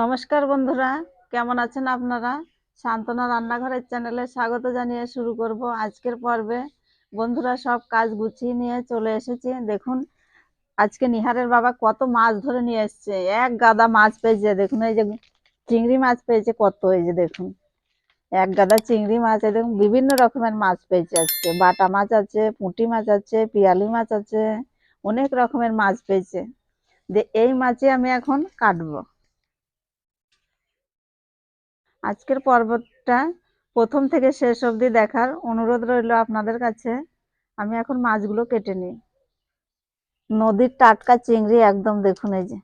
নমস্কার বন্ধুরা, কেমন আছেন আপনারা? সান্ত্বনা রান্নাঘরের চ্যানেলে স্বাগত জানিয়ে শুরু করব আজকের পর্বে। বন্ধুরা, সব কাজ গুছিয়ে নিয়ে চলে এসেছি। দেখুন, আজকে নিহারের বাবা কত মাছ ধরে নিয়ে এসছে। এক গাদা মাছ পেয়েছে, দেখুন, এই যে চিংড়ি মাছ পেয়েছে, কত, এই যে দেখুন। এক গাদা চিংড়ি মাছ, এই দেখুন, বিভিন্ন রকমের মাছ পেয়েছে আজকে। বাটা মাছ আছে, পুঁটি মাছ আছে, পিয়ালি মাছ আছে, অনেক রকমের মাছ পেয়েছে। এই মাছে আমি এখন কাটবো। আজকের পর্বটা প্রথম থেকে শেষ অবধি দেখার অনুরোধ রইল আপনাদের কাছে। আমি এখন মাছগুলো কেটে নিই। নদীর টাটকা চিংড়ি একদম দেখুন এই যে।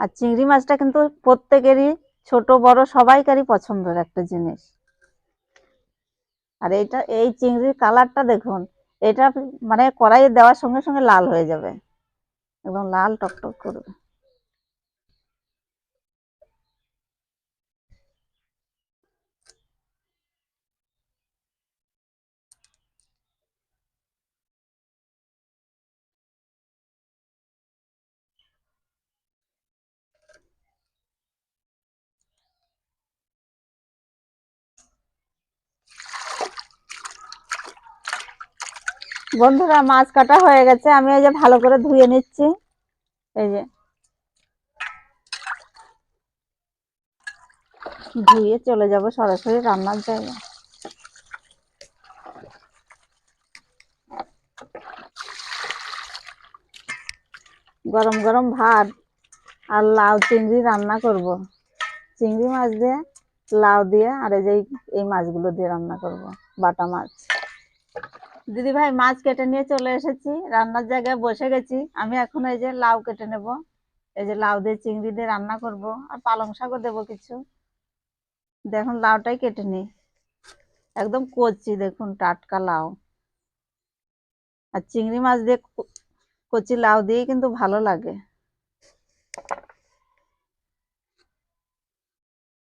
আর চিংড়ি মাছটা কিন্তু প্রত্যেকেরই ছোট, বড়, সবাইকারই পছন্দের একটা জিনিস। আর এইটা, এই চিংড়ির কালারটা দেখুন, এটা মানে কড়াইয়ে দেওয়ার সঙ্গে সঙ্গে লাল হয়ে যাবে। একদম লাল টকটক করবে। বন্ধুরা, মাছ কাটা হয়ে গেছে। আমি এই যে ভালো করে ধুয়ে নিচ্ছি। এই যে। ধুয়ে চলে যাব সরাসরি রান্নার জায়গা গরম গরম ভাত আর লাউ চিংড়ি রান্না করব। চিংড়ি মাছ দিয়ে, লাউ দিয়ে, আর এই যে এই- মাছগুলো দিয়ে রান্না করব, বাটা মাছ। দিদি ভাই মাছ কেটে নিয়ে চলে এসেছি। রান্নার জায়গায় বসে গেছি। আমি এখন এই যে লাউ কেটে নেব। এই যে লাউ দিয়ে চিংড়ি দিয়ে রান্না করব। আর পালং শাকও দেবো কিছু। দেখুন, লাউটাই কেটে নিই। একদম কচি, দেখুন, টাটকা লাউ। আর চিংড়ি মাছ দিয়ে কচি লাউ দিয়ে কিন্তু ভালো লাগে।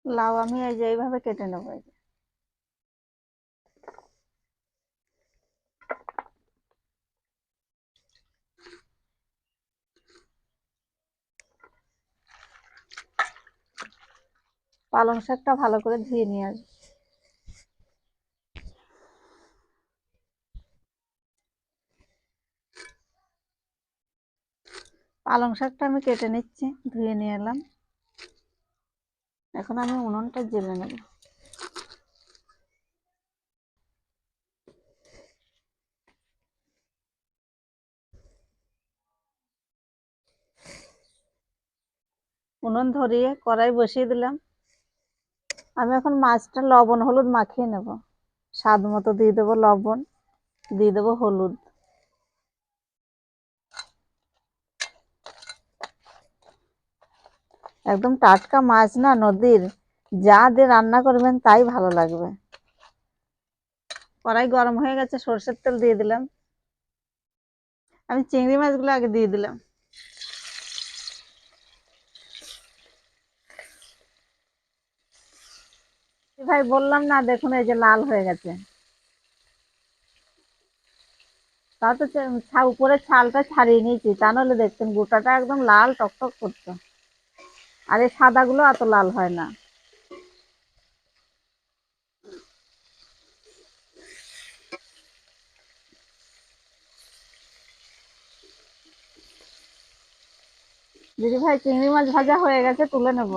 লাউ আমি এই যে এইভাবে কেটে নেব এই যে। পালং শাকটা ভালো করে ধুয়ে নিয়ে আসব। পালং শাকটা আমি কেটে নিচ্ছি, ধুয়ে নিয়ে এলাম। এখন আমি উনুনটা জেলে নেব। উনুন ধরিয়ে কড়াই বসিয়ে দিলাম। আমি এখন মাছটা লবণ, হলুদ মাখিয়ে নেব। স্বাদ মতো দিয়ে দেবো লবণ, দিয়ে দেবো হলুদ। একদম টাটকা মাছ না, নদীর। যা দিয়ে রান্না করবেন তাই ভালো লাগবে। কড়াই গরম হয়ে গেছে, সর্ষের তেল দিয়ে দিলাম। আমি চিংড়ি মাছগুলো আগে দিয়ে দিলাম। ভাই বললাম না, দেখুন এই যে লাল হয়ে গেছে। তা তো ছে- ছা- উপরে ছালটা ছাড়িয়ে নিয়েছি, তা নাহলে দেখতেন গোটাটা একদম লাল টকটক করতো আর এই সাদাগুলো এত লাল হয় না। দিদি ভাই চিংড়ি মাছ ভাজা হয়ে গেছে, তুলে নেব।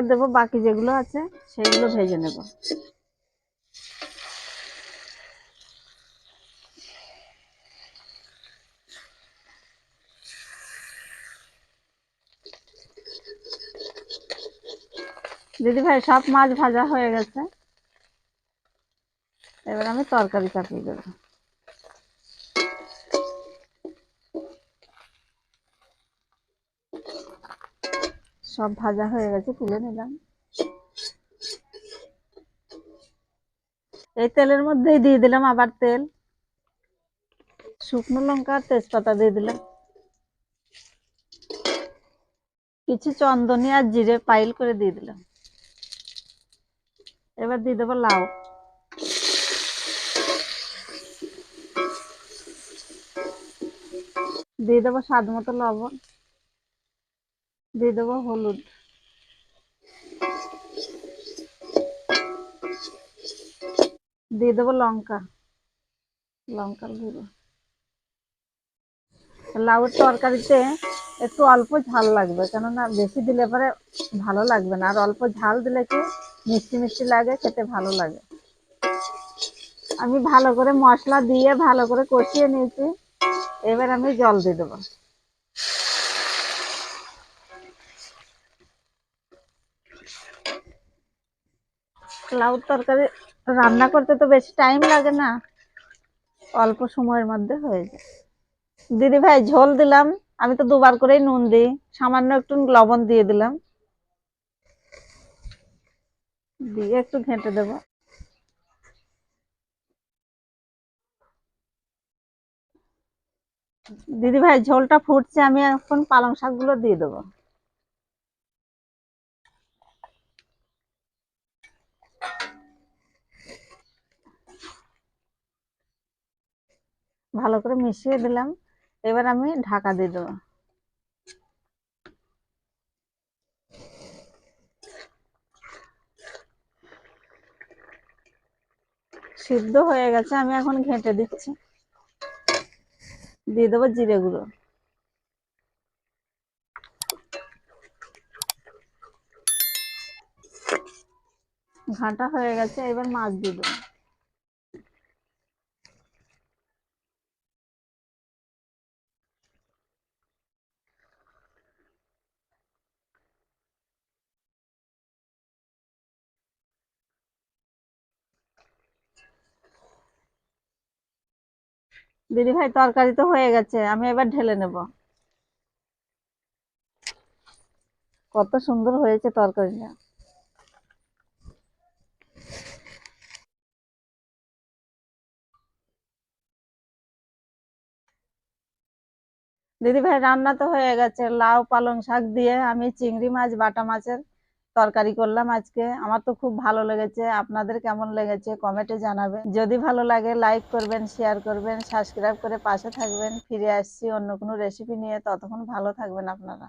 এবার দেবো বাকি যেগুলো আছে, সেগুলো ভেজে নেব। দিদি ভাই, সব মাছ ভাজা হয়ে গেছে। এবার আমি তরকারি চাপিয়ে দেবো। সব ভাজা হয়ে গেছে, তুলে নিলাম। এই তেলের মধ্যেই দিয়ে দিলাম আবার তেল। শুকনো লঙ্কা আর তেজপাতা দিয়ে দিলাম। কিছু চন্দনি আর জিরে পাইল করে দিয়ে দিলাম। এবার দিয়ে দেবো লাউ। দিয়ে দেবো স্বাদ মতো লবণ। দিয়ে দেবো হলুদ। দিয়ে দেবো লঙ্কা। লঙ্কার গুঁড়ো লাউয়ের তরকারিতে একটু অল্প ঝাল লাগবে, কেননা বেশি দিলে পরে ভালো লাগবে না। আর অল্প ঝাল দিলে কি মিষ্টি মিষ্টি লাগে, খেতে ভালো লাগে। আমি ভালো করে মশলা দিয়ে ভালো করে কষিয়ে নিয়েছি। এবার আমি জল দিয়ে দেবো। লাউ তরকারি রান্না করতে তো বেশি টাইম লাগে না। অল্প সময়ের মধ্যে হয়ে যায়। দিদি ভাই, ঝোল দিলাম। আমি তো দুবার করেই নুন দিই। সামান্য একটু লবণ দিয়ে দিলাম। দিয়ে একটু ঘেঁটে দেবো। দিদি ভাই, ঝোলটা ফুটছে। আমি এখন পালং শাকগুলো দিয়ে দেবো। ভালো করে মিশিয়ে দিলাম। এবার আমি ঢাকা দিয়ে দেবো। সিদ্ধ হয়ে গেছে, আমি এখন ঘেঁটে দিচ্ছি। দিয়ে দেবো জিরে গুঁড়ো। ঘাঁটা হয়ে গেছে, এবার মাছ দিয়ে দেবো। দিদি ভাই তরকারি তো হয়ে গেছে, আমি এবার ঢেলে নেব। কত সুন্দর হয়েছে তরকারিটা। দিদি ভাই, রান্না তো হয়ে গেছে, লাউ, পালং শাক দিয়ে আমি চিংড়ি মাছ, বাটা মাছের তরকারি করলাম আজকে। আমার তো খুব ভালো লেগেছে। আপনাদের কেমন লেগেছে কমেন্টে জানাবেন। যদি ভালো লাগে, লাইক করবেন, শেয়ার করবেন, সাবস্ক্রাইব করে পাশে থাকবেন। ফিরে আসছি অন্য কোনো রেসিপি নিয়ে। ততক্ষণ ভালো থাকবেন আপনারা।